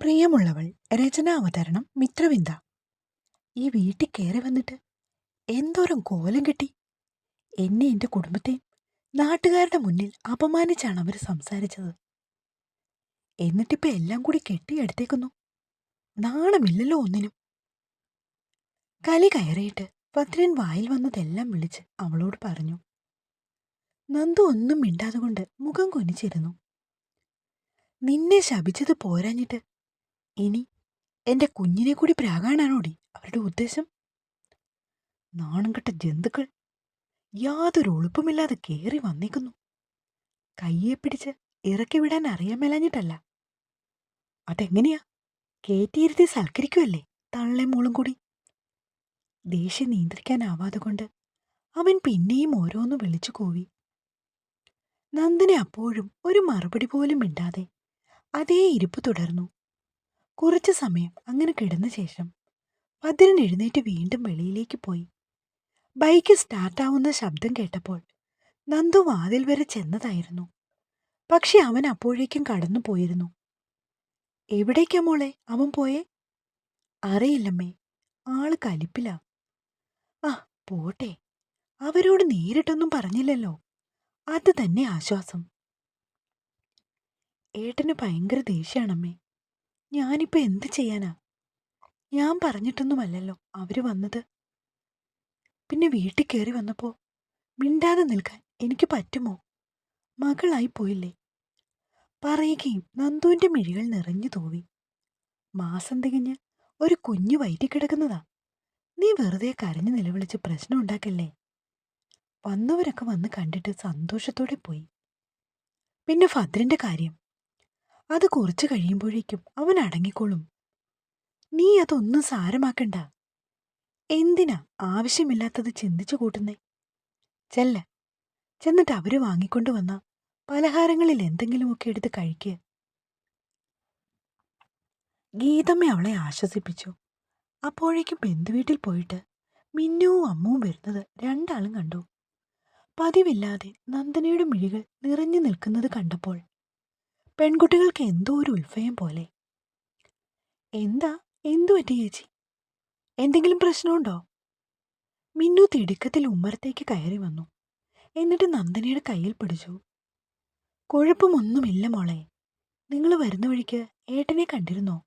പ്രിയമുള്ളവൾ രചനാവതരണം മിത്രവിന്ദ. ഈ വീട്ടിൽ കയറി വന്നിട്ട് എന്തോരം കോലം കിട്ടി? എന്നെ എന്റെ കുടുംബത്തെയും നാട്ടുകാരുടെ മുന്നിൽ അപമാനിച്ചാണ് അവർ സംസാരിച്ചത്. എന്നിട്ടിപ്പോ എല്ലാം കൂടി കെട്ടിയെടുത്തേക്കുന്നു നാണമില്ലല്ലോ ഒന്നിനും. കലി കയറിയിട്ട് ഭദ്രൻ വായിൽ വന്നതെല്ലാം വിളിച്ച് അവളോട് പറഞ്ഞു. നന്ദു ഒന്നും മിണ്ടാതുകൊണ്ട് മുഖം കൊനിച്ചിരുന്നു. നിന്നെ ശപിച്ചത് പോരാഞ്ഞിട്ട് ഇനി എന്റെ കുഞ്ഞിനെ കൂടി പ്രാകാനാണോടി അവരുടെ ഉദ്ദേശം? നാണം കെട്ട ജന്തുക്കൾ യാതൊരു ഒളിപ്പുമില്ലാതെ കയറി വന്നേക്കുന്നു. കയ്യെ പിടിച്ച് ഇറക്കി വിടാൻ അറിയാൻ മേലാഞ്ഞിട്ടല്ല. അതെങ്ങനെയാ? കേറ്റിയിരുത്തി സൽക്കരിക്കുമല്ലേ തള്ളെ മോളും കൂടി? ദേഷ്യം നിയന്ത്രിക്കാനാവാതെ കൊണ്ട് അവൻ പിന്നെയും ഓരോന്ന് വിളിച്ചു കൂവി. നന്ദനെ അപ്പോഴും ഒരു മറുപടി പോലും മിണ്ടാതെ അതേ ഇരിപ്പ് തുടർന്നു. കുറച്ചു സമയം അങ്ങനെ കിടന്ന ശേഷം ഭദ്രൻ എഴുന്നേറ്റ് വീണ്ടും വെളിയിലേക്ക് പോയി. ബൈക്ക് സ്റ്റാർട്ടാവുന്ന ശബ്ദം കേട്ടപ്പോൾ നന്ദു വാതിൽ വരെ ചെന്നതായിരുന്നു. പക്ഷെ അവൻ അപ്പോഴേക്കും കടന്നു പോയിരുന്നു. എവിടേക്കാ മോളെ? അവൻ പോയേ? അറിയില്ലമ്മേ ആൾ കലിപ്പില. ആ പോട്ടെ. അവരോട് നേരിട്ടൊന്നും പറഞ്ഞില്ലല്ലോ. അത് തന്നെ ആശ്വാസം. ഏട്ടന് ഭയങ്കര ദേഷ്യാണമ്മേ. ഞാനിപ്പോ എന്ത് ചെയ്യാനാ? ഞാൻ പറഞ്ഞിട്ടൊന്നുമല്ലല്ലോ അവർ വന്നത്. പിന്നെ വീട്ടിൽ കയറി വന്നപ്പോ മിണ്ടാതെ നിൽക്കാൻ എനിക്ക് പറ്റുമോ? മകളായി പോയില്ലേ? പറയുകയും നന്ദുവിന്റെ മിഴികൾ നിറഞ്ഞു തോവി. മാസം തികഞ്ഞ് ഒരു കുഞ്ഞു വയറ്റിക്കിടക്കുന്നതാ നീ വെറുതെ കരഞ്ഞു നിലവിളിച്ച് പ്രശ്നം ഉണ്ടാക്കല്ലേ? വന്നവരൊക്കെ വന്ന് കണ്ടിട്ട് സന്തോഷത്തോടെ പോയി. പിന്നെ ഭദ്രന്റെ കാര്യം. അത് കുറച്ചു കഴിയുമ്പോഴേക്കും അവൻ അടങ്ങിക്കോളും. നീ അതൊന്നും സാരമാക്കണ്ട. എന്തിനാ ആവശ്യമില്ലാത്തത് ചിന്തിച്ചു കൂട്ടുന്നേ? ചെല്ല. ചെന്നിട്ട് അവർ വാങ്ങിക്കൊണ്ടു വന്ന പലഹാരങ്ങളിൽ എന്തെങ്കിലുമൊക്കെ എടുത്ത് കഴിക്കുക ഗീതമ്മ അവളെ ആശ്വസിപ്പിച്ചു. അപ്പോഴേക്കും ബന്ധുവീട്ടിൽ പോയിട്ട് മിന്നുവും അമ്മുവും വരുന്നത് രണ്ടാളും കണ്ടു. പതിവില്ലാതെ നന്ദനയുടെ മിഴികൾ നിറഞ്ഞു നിൽക്കുന്നത് കണ്ടപ്പോൾ പെൺകുട്ടികൾക്ക് എന്തോ ഒരു ഉത്ഭയം പോലെ. എന്താ? എന്തു പറ്റി ചേച്ചി? എന്തെങ്കിലും പ്രശ്നമുണ്ടോ? മിന്നു തിടുക്കത്തിൽ ഉമ്മറത്തേക്ക് കയറി വന്നു. എന്നിട്ട് നന്ദനയുടെ കയ്യിൽ പിടിച്ചു. കുഴപ്പമൊന്നുമില്ല മോളെ. നിങ്ങൾ വരുന്ന വഴിക്ക് ഏട്ടനെ കണ്ടിരുന്നോ?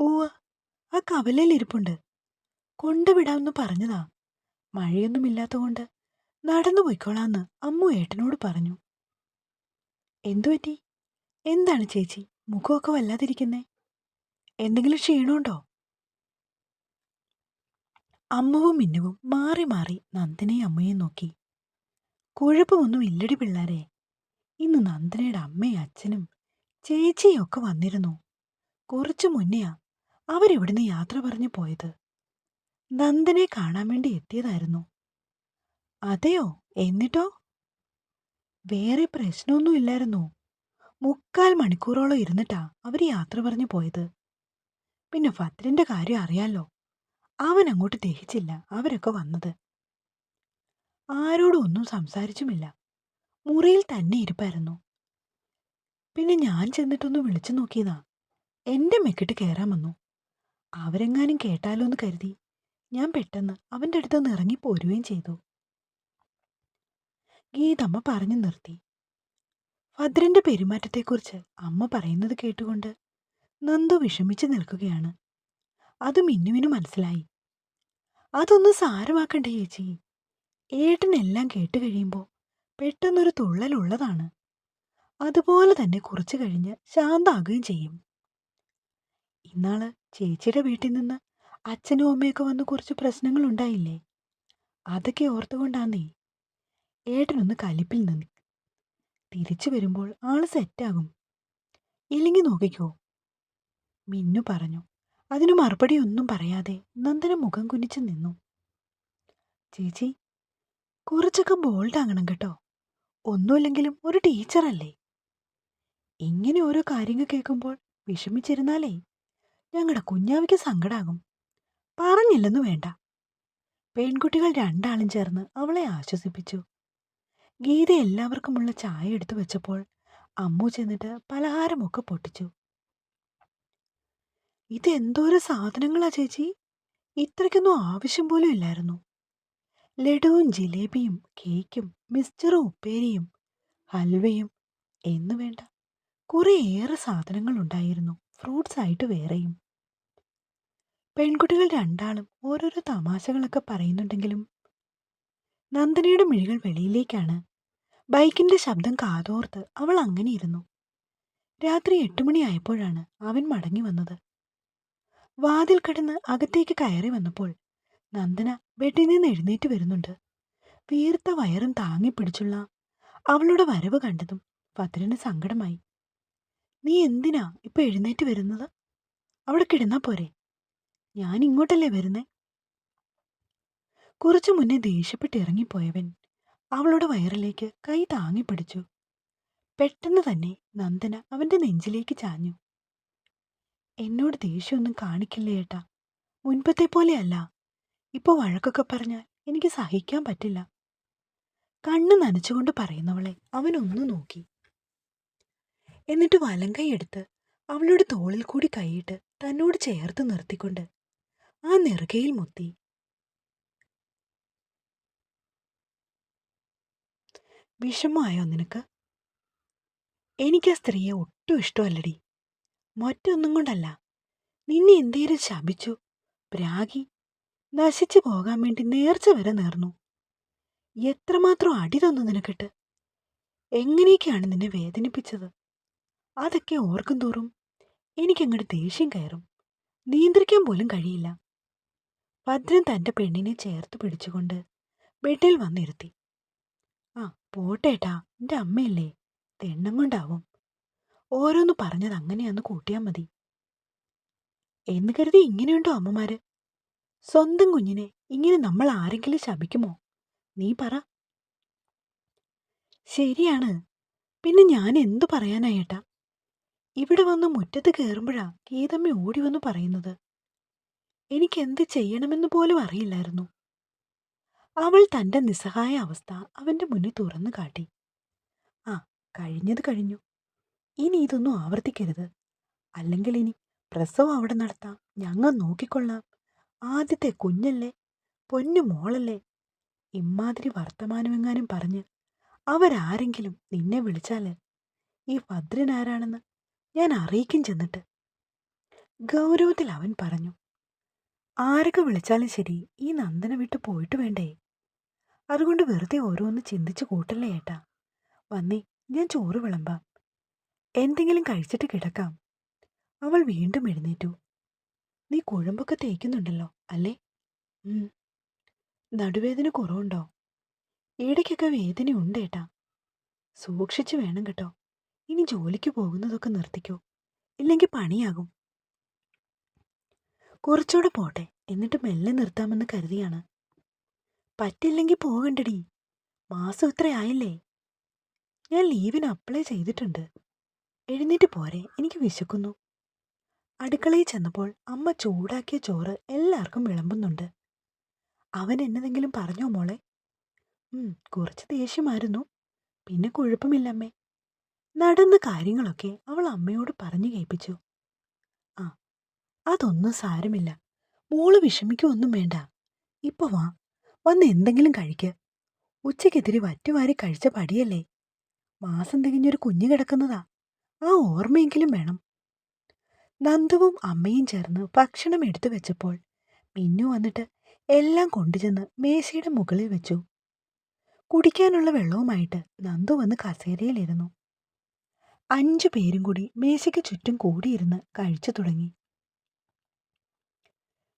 ഓ ആ കവലയിലിരിപ്പുണ്ട് കൊണ്ടുവിടാമെന്ന് പറഞ്ഞതാ. മഴയൊന്നുമില്ലാത്തതുകൊണ്ട് നടന്നു പോയിക്കോളാന്ന് അമ്മു ഏട്ടനോട് പറഞ്ഞു. എന്തുപറ്റി എന്താണ് ചേച്ചി? മുഖമൊക്കെ വല്ലാതിരിക്കുന്നേ. എന്തെങ്കിലും ക്ഷീണമുണ്ടോ? അമ്മവും മിന്നുവും മാറി മാറി നന്ദനയും അമ്മയെ നോക്കി. കുഴപ്പമൊന്നും ഇല്ലടി പിള്ളേരെ. ഇന്ന് നന്ദനയുടെ അമ്മയും അച്ഛനും ചേച്ചിയും ഒക്കെ വന്നിരുന്നു. കുറച്ചു മുന്നെയാ അവരിവിടുന്ന് യാത്ര പറഞ്ഞു പോയത്. നന്ദനെ കാണാൻ വേണ്ടി എത്തിയതായിരുന്നു. അതെയോ? എന്നിട്ടോ? വേറെ പ്രശ്നമൊന്നും ഇല്ലായിരുന്നു. മുക്കാൽ മണിക്കൂറോളം ഇരുന്നിട്ടാ അവർ യാത്ര പറഞ്ഞു പോയത്. പിന്നെ ഭദ്രന്റെ കാര്യം അറിയാലോ അവൻ അങ്ങോട്ട് ദഹിച്ചില്ല അവരൊക്കെ വന്നത്. ആരോടും ഒന്നും സംസാരിച്ചുമില്ല. മുറിയിൽ തന്നെ ഇരിപ്പായിരുന്നു. പിന്നെ ഞാൻ ചെന്നിട്ടൊന്ന് വിളിച്ചു നോക്കിയതാ എന്റെ മെക്കിട്ട് കയറാൻ വന്നു. അവരെങ്ങാനും കേട്ടാലോ എന്ന് കരുതി ഞാൻ പെട്ടെന്ന് അവന്റെ അടുത്ത് ഇറങ്ങി പോരുകയും ചെയ്തു. ഗീതമ്മ പറഞ്ഞു നിർത്തി. ഭദ്രന്റെ പെരുമാറ്റത്തെക്കുറിച്ച് അമ്മ പറയുന്നത് കേട്ടുകൊണ്ട് നന്ദു വിഷമിച്ചു നിൽക്കുകയാണ്. അത് മിന്നുവിന് മനസ്സിലായി. അതൊന്നും സാരമാക്കണ്ടേ ചേച്ചി. ഏട്ടനെല്ലാം കേട്ട് കഴിയുമ്പോൾ പെട്ടെന്നൊരു തുള്ളലുള്ളതാണ്. അതുപോലെ തന്നെ കുറച്ചു കഴിഞ്ഞ് ശാന്താകുകയും ചെയ്യും. ഇന്നാൾ ചേച്ചിയുടെ വീട്ടിൽ നിന്ന് അച്ഛനും അമ്മയൊക്കെ വന്ന് കുറച്ച് പ്രശ്നങ്ങളുണ്ടായില്ലേ അതൊക്കെ ഓർത്തുകൊണ്ടാന്നേ. ഏട്ടനൊന്ന് കലിപ്പിൽ നിന്ന് തിരിച്ചു വരുമ്പോൾ ആൾ സെറ്റാകും. ഇല്ലെങ്കിൽ നോക്കിക്കോ. മിന്നു പറഞ്ഞു. അതിനു മറുപടി ഒന്നും പറയാതെ നന്ദന മുഖം കുനിച്ച് നിന്നു. ചേച്ചി കുറച്ചൊക്കെ ബോൾഡ് ആകണം കേട്ടോ. ഒന്നുമില്ലെങ്കിലും ഒരു ടീച്ചറല്ലേ ഇങ്ങനെ ഓരോ കാര്യങ്ങൾ കേൾക്കുമ്പോൾ വിഷമിച്ചിരുന്നാലേ ഞങ്ങളുടെ കുഞ്ഞാവിക്ക് സങ്കടാകും. പറഞ്ഞില്ലെന്ന് വേണ്ട. പെൺകുട്ടികൾ രണ്ടാളും ചേർന്ന് അവളെ ആശ്വസിപ്പിച്ചു. ഗീത എല്ലാവർക്കുമുള്ള ചായ എടുത്തു വെച്ചപ്പോൾ അമ്മു ചെന്നിട്ട് പലഹാരമൊക്കെ പൊട്ടിച്ചു. ഇത് എന്തോരം സാധനങ്ങളാ ചേച്ചി? ഇത്രയ്ക്കൊന്നും ആവശ്യം പോലും ഇല്ലായിരുന്നു. ലഡുവും ജിലേബിയും കേക്കും മിക്സ്ചറും ഉപ്പേരിയും ഹൽവയും എന്നു വേണ്ട കുറേയേറെ സാധനങ്ങൾ ഉണ്ടായിരുന്നു ഫ്രൂട്ട്സ് ആയിട്ട് വേറെയും. പെൺകുട്ടികൾ രണ്ടാളും ഓരോരോ തമാശകളൊക്കെ പറയുന്നുണ്ടെങ്കിലും നന്ദനയുടെ മിഴികൾ വെളിയിലേക്കാണ് ബൈക്കിന്റെ ശബ്ദം കാതോർത്ത് അവൾ അങ്ങനെ ഇരുന്നു. രാത്രി എട്ടുമണിയായപ്പോഴാണ് അവൻ മടങ്ങി വന്നത്. വാതിൽ കടന്ന് അകത്തേക്ക് കയറി വന്നപ്പോൾ നന്ദന ബെഡിൽ നിന്ന് എഴുന്നേറ്റ് വരുന്നുണ്ട്. വീർത്ത വയറും താങ്ങിപ്പിടിച്ചുള്ള അവളുടെ വരവ് കണ്ടതും ഭദ്രന് സങ്കടമായി. നീ എന്തിനാ ഇപ്പൊ എഴുന്നേറ്റ് വരുന്നത്? അവിടെ കിടന്നാ പോരെ? ഞാൻ ഇങ്ങോട്ടല്ലേ വരുന്നേ? കുറച്ചു മുന്നേ ദേഷ്യപ്പെട്ട് ഇറങ്ങിപ്പോയവൻ അവളുടെ വയറിലേക്ക് കൈ താങ്ങിപ്പിടിച്ചു പെട്ടെന്ന് തന്നെ നന്ദന അവന്റെ നെഞ്ചിലേക്ക് ചാഞ്ഞു. എന്നോട് ദേഷ്യമൊന്നും കാണിക്കില്ലേ ഏട്ടാ? മുൻപത്തെ പോലെയല്ല. ഇപ്പൊ വഴക്കൊക്കെ പറഞ്ഞാൽ എനിക്ക് സഹിക്കാൻ പറ്റില്ല. കണ്ണ് നനച്ചുകൊണ്ട് പറയുന്നവളെ അവനൊന്നു നോക്കി. എന്നിട്ട് വലം കൈയെടുത്ത് അവളുടെ തോളിൽ കൂടി കൈയിട്ട് തന്നോട് ചേർത്ത് നിർത്തിക്കൊണ്ട് ആ നെറുകയിൽ മുത്തി വിഷമമായോ നിനക്ക്? എനിക്ക് സ്ത്രീയെ ഒട്ടും ഇഷ്ടമല്ലടി. മറ്റൊന്നും കൊണ്ടല്ല. നിന്നെ എന്തേലും ശപിച്ചു. പ്രാഗി നശിച്ചു പോകാൻ വേണ്ടി നേർച്ച വരെ നേർന്നു. എത്രമാത്രം അടി തന്നു നിനക്കിട്ട്? എങ്ങനെയൊക്കെയാണ് നിന്നെ വേദനിപ്പിച്ചത്? അതൊക്കെ ഓർക്കും തോറും എനിക്കങ്ങോട്ട് ദേഷ്യം കയറും. നിയന്ത്രിക്കാൻ പോലും കഴിയില്ല. ഭദ്രൻ തന്റെ പെണ്ണിനെ ചേർത്ത് പിടിച്ചുകൊണ്ട് ബെഡിൽ വന്നിരുത്തി. ആ പോട്ടേട്ടാ. എന്റെ അമ്മയല്ലേ. തെണ്ണം കൊണ്ടാവും. ഓരോന്ന് പറഞ്ഞത് അങ്ങനെയാന്ന് കൂട്ടിയാൽ മതി. എന്ന് കരുതി ഇങ്ങനെയുണ്ടോ അമ്മമാര്? സ്വന്തം കുഞ്ഞിനെ ഇങ്ങനെ നമ്മൾ ആരെങ്കിലും ശപിക്കുമോ? നീ പറ. ശരിയാണ്. പിന്നെ ഞാൻ എന്തു പറയാനായേട്ടാ? ഇവിടെ വന്ന് മുറ്റത്ത് കയറുമ്പോഴാ ഗീതമ്മ ഓടി വന്ന് പറയുന്നത്. എനിക്കെന്ത് ചെയ്യണമെന്ന് പോലും അറിയില്ലായിരുന്നു. അവൾ തന്റെ നിസ്സഹായ അവസ്ഥ അവന്റെ മുന്നിൽ തുറന്നു കാട്ടി. ആ കഴിഞ്ഞത് കഴിഞ്ഞു. ഇനി ഇതൊന്നും ആവർത്തിക്കരുത്. അല്ലെങ്കിൽ ഇനി പ്രസവം അവിടെ നടത്താം. ഞങ്ങൾ നോക്കിക്കൊള്ളാം. ആദ്യത്തെ കുഞ്ഞല്ലേ പൊന്നു മോളല്ലേ ഇമ്മാതിരി വർത്തമാനമെങ്ങാനും പറഞ്ഞ് അവരാരെങ്കിലും നിന്നെ വിളിച്ചാൽ ഈ ഭദ്രൻ ആരാണെന്ന് ഞാൻ അറിയിക്കും ചെന്നിട്ട്. ഗൗരവത്തിൽ അവൻ പറഞ്ഞു ആരൊക്കെ വിളിച്ചാലും ശരി ഈ നന്ദന വിട്ടു പോയിട്ട് വേണ്ടേ? അതുകൊണ്ട് വെറുതെ ഓരോന്ന് ചിന്തിച്ചു കൂട്ടല്ലേ ഏട്ടാ. വന്നേ ഞാൻ ചോറ് വിളമ്പാം. എന്തെങ്കിലും കഴിച്ചിട്ട് കിടക്കാം. അവൾ വീണ്ടും എഴുന്നേറ്റു. നീ കുഴമ്പൊക്കെ തേക്കുന്നുണ്ടല്ലോ അല്ലേ? നടുവേദന കുറവുണ്ടോ? ഇടയ്ക്കൊക്കെ വേദനയുണ്ട് ഏട്ടാ. സൂക്ഷിച്ചു വേണം കേട്ടോ. ഇനി ജോലിക്ക് പോകുന്നതൊക്കെ നിർത്തിക്കോ. ഇല്ലെങ്കിൽ പണിയാകും. കുറച്ചുകൂടെ പോട്ടെ. എന്നിട്ട് മെല്ലെ നിർത്താമെന്ന് കരുതിയാണ്. പറ്റില്ലെങ്കിൽ പോകണ്ടടി. മാസം ഇത്രയായില്ലേ ഞാൻ ലീവിന് അപ്ലൈ ചെയ്തിട്ടുണ്ട്. എഴുന്നേറ്റ് പോരെ എനിക്ക് വിശക്കുന്നു. അടുക്കളയിൽ ചെന്നപ്പോൾ അമ്മ ചൂടാക്കിയ ചോറ് എല്ലാവർക്കും വിളമ്പുന്നുണ്ട്. അവൻ എന്നതെങ്കിലും പറഞ്ഞോ മോളെ? കുറച്ച് ദേഷ്യമായിരുന്നു. പിന്നെ കുഴപ്പമില്ലമ്മേ. നടന്ന കാര്യങ്ങളൊക്കെ അവൾ അമ്മയോട് പറഞ്ഞു കേൾപ്പിച്ചു. ആ അതൊന്നും സാരമില്ല. മോൾ വിഷമിക്കൊന്നും വേണ്ട. ഇപ്പൊ വാ. വന്ന് എന്തെങ്കിലും കഴിക്ക്. ഉച്ചയ്ക്കെതിരെ വറ്റുവാരി കഴിച്ച പടിയല്ലേ? മാസം തികഞ്ഞൊരു കുഞ്ഞു കിടക്കുന്നതാ. ആ ഓർമ്മയെങ്കിലും വേണം. നന്ദുവും അമ്മയും ചേർന്ന് ഭക്ഷണം എടുത്തു വെച്ചപ്പോൾ മിന്നു വന്നിട്ട് എല്ലാം കൊണ്ടുചെന്ന് മേശയുടെ മുകളിൽ വെച്ചു. കുടിക്കാനുള്ള വെള്ളവുമായിട്ട് നന്ദു വന്ന് കസേരയിലിരുന്നു. അഞ്ചു പേരും കൂടി മേശയ്ക്ക് ചുറ്റും കൂടിയിരുന്ന് കഴിച്ചു തുടങ്ങി.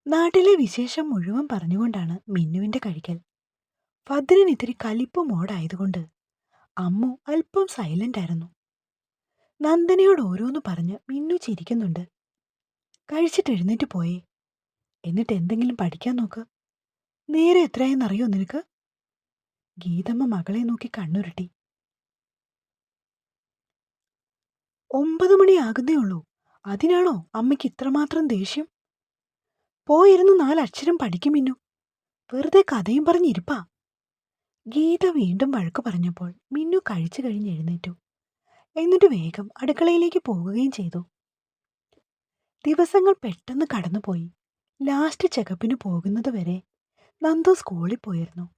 നാട്ടിലെ വിശേഷം മുഴുവൻ പറഞ്ഞുകൊണ്ടാണ് മിന്നുവിന്റെ കഴിക്കൽ ഭദ്രൻ ഇത്തിരി കലിപ്പ് മോഡായതുകൊണ്ട് അമ്മു അല്പം സൈലന്റ് ആയിരുന്നു. നന്ദനയോട് ഓരോന്ന് പറഞ്ഞ് മിന്നു ചിരിക്കുന്നുണ്ട്. കഴിച്ചിട്ട് എഴുന്നേറ്റ് പോയേ. എന്നിട്ട് എന്തെങ്കിലും പഠിക്കാൻ നോക്ക്. നേരെ എത്രയെന്നറിയോ നിനക്ക്? ഗീതമ്മ മകളെ നോക്കി കണ്ണുരുട്ടി. ഒമ്പത് മണിയാകുന്നേ ഉള്ളൂ. അതിനാണോ അമ്മയ്ക്ക് ഇത്രമാത്രം ദേഷ്യം? പോയിരുന്ന് നാലക്ഷരം പഠിക്കും മിന്നു. വെറുതെ കഥയും പറഞ്ഞിരിപ്പാ ഗീത വീണ്ടും വഴക്ക് പറഞ്ഞപ്പോൾ മിന്നു കഴിച്ചു കഴിഞ്ഞ് എഴുന്നേറ്റു. എന്നിട്ട് വേഗം അടുക്കളയിലേക്ക് പോകുകയും ചെയ്തു. ദിവസങ്ങൾ പെട്ടെന്ന് കടന്നുപോയി. ലാസ്റ്റ് ചെക്കപ്പിന് പോകുന്നത് വരെ നന്ദു സ്കൂളിൽ പോയിരുന്നു.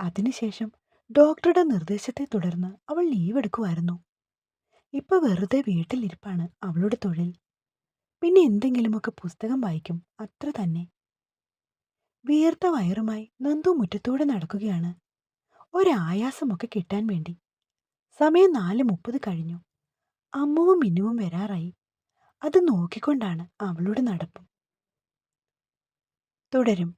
അതിനുശേഷം ഡോക്ടറുടെ നിർദ്ദേശത്തെ തുടർന്ന് അവൾ ലീവ് എടുക്കുമായിരുന്നു. ഇപ്പൊ വെറുതെ വീട്ടിലിരിപ്പാണ് അവളുടെ തൊഴിൽ. പിന്നെ എന്തെങ്കിലുമൊക്കെ പുസ്തകം വായിക്കും. അത്ര തന്നെ. വിയർത്ത വയറുമായി നന്ദു മുറ്റത്തൂടെ നടക്കുകയാണ്. ഒരായാസമൊക്കെ കിട്ടാൻ വേണ്ടി. സമയം നാല് മുപ്പത് കഴിഞ്ഞു. അമ്മുവും മിന്നുവും വരാറായി. അത് നോക്കിക്കൊണ്ടാണ് അവളുടെ നടപ്പും. തുടരും.